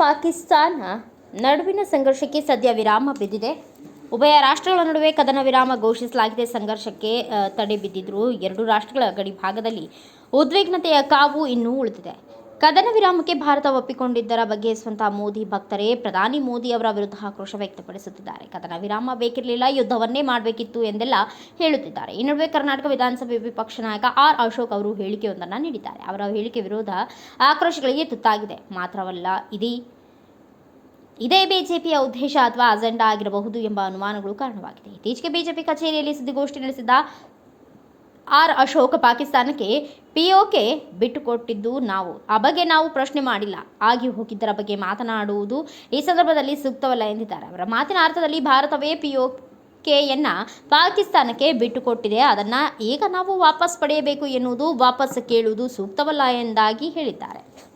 ಪಾಕಿಸ್ತಾನ ನಡುವಿನ ಸಂಘರ್ಷಕ್ಕೆ ಸದ್ಯ ವಿರಾಮ ಬಿದ್ದಿದೆ. ಉಭಯ ರಾಷ್ಟ್ರಗಳ ನಡುವೆ ಕದನ ವಿರಾಮ ಘೋಷಿಸಲಾಗಿದೆ. ಸಂಘರ್ಷಕ್ಕೆ ತಡೆ ಬಿದ್ದಿದ್ರು ಎರಡು ರಾಷ್ಟ್ರಗಳ ಗಡಿ ಭಾಗದಲ್ಲಿ ಉದ್ವಿಗ್ನತೆಯ ಕಾವು ಇನ್ನೂ ಉಳಿದಿದೆ. ಕದನ ವಿರಾಮಕ್ಕೆ ಭಾರತ ಒಪ್ಪಿಕೊಂಡಿದ್ದರ ಬಗ್ಗೆ ಸ್ವಂತ ಮೋದಿ ಭಕ್ತರೇ, ಪ್ರಧಾನಿ ಮೋದಿ ಅವರ ವಿರುದ್ಧ ಆಕ್ರೋಶ ವ್ಯಕ್ತಪಡಿಸುತ್ತಿದ್ದಾರೆ. ಕದನ ವಿರಾಮ ಬೇಕಿರಲಿಲ್ಲ, ಯುದ್ಧವನ್ನೇ ಮಾಡಬೇಕಿತ್ತು ಎಂದೆಲ್ಲ ಹೇಳುತ್ತಿದ್ದಾರೆ. ಈ ನಡುವೆ ಕರ್ನಾಟಕ ವಿಧಾನಸಭೆ ವಿಪಕ್ಷ ನಾಯಕ ಆರ್ ಅಶೋಕ್ ಅವರು ಹೇಳಿಕೆಯೊಂದನ್ನು ನೀಡಿದ್ದಾರೆ. ಅವರ ಹೇಳಿಕೆ ವಿರೋಧ ಆಕ್ರೋಶಗಳಿಗೆ ತುತ್ತಾಗಿದೆ. ಮಾತ್ರವಲ್ಲ, ಇದೀ, ಇದೇ ಬಿಜೆಪಿಯ ಉದ್ದೇಶ ಅಥವಾ ಅಜೆಂಡಾ ಆಗಿರಬಹುದು ಎಂಬ ಅನುಮಾನಗಳು ಕಾರಣವಾಗಿದೆ. ಇತ್ತೀಚೆಗೆ ಬಿಜೆಪಿ ಕಚೇರಿಯಲ್ಲಿ ಸುದ್ದಿಗೋಷ್ಠಿ ನಡೆಸಿದ ಆರ್ ಅಶೋಕ್ ಪಾಕಿಸ್ತಾನಕ್ಕೆ ಪಿಒಕೆ ಬಿಟ್ಟುಕೊಟ್ಟಿದ್ದು ನಾವು. ಆ ಬಗ್ಗೆ ನಾವು ಪ್ರಶ್ನೆ ಮಾಡಿಲ್ಲ. ಆಗಿ ಹೋಗಿದ್ದರ ಬಗ್ಗೆ ಮಾತನಾಡುವುದು ಈ ಸಂದರ್ಭದಲ್ಲಿ ಸೂಕ್ತವಲ್ಲ ಎಂದಿದ್ದಾರೆ ಅವರ. ಮಾತಿನ ಅರ್ಥದಲ್ಲಿ ಭಾರತವೇ ಪಿಒಕೆಯನ್ನ ಪಾಕಿಸ್ತಾನಕ್ಕೆ ಬಿಟ್ಟುಕೊಟ್ಟಿದೆ. ಅದನ್ನು ಈಗ ನಾವು ವಾಪಸ್ ಪಡೆಯಬೇಕು ಎನ್ನುವುದು ವಾಪಸ್ ಕೇಳುವುದು ಸೂಕ್ತವಲ್ಲ ಎಂದಾಗಿ ಹೇಳಿದ್ದಾರೆ.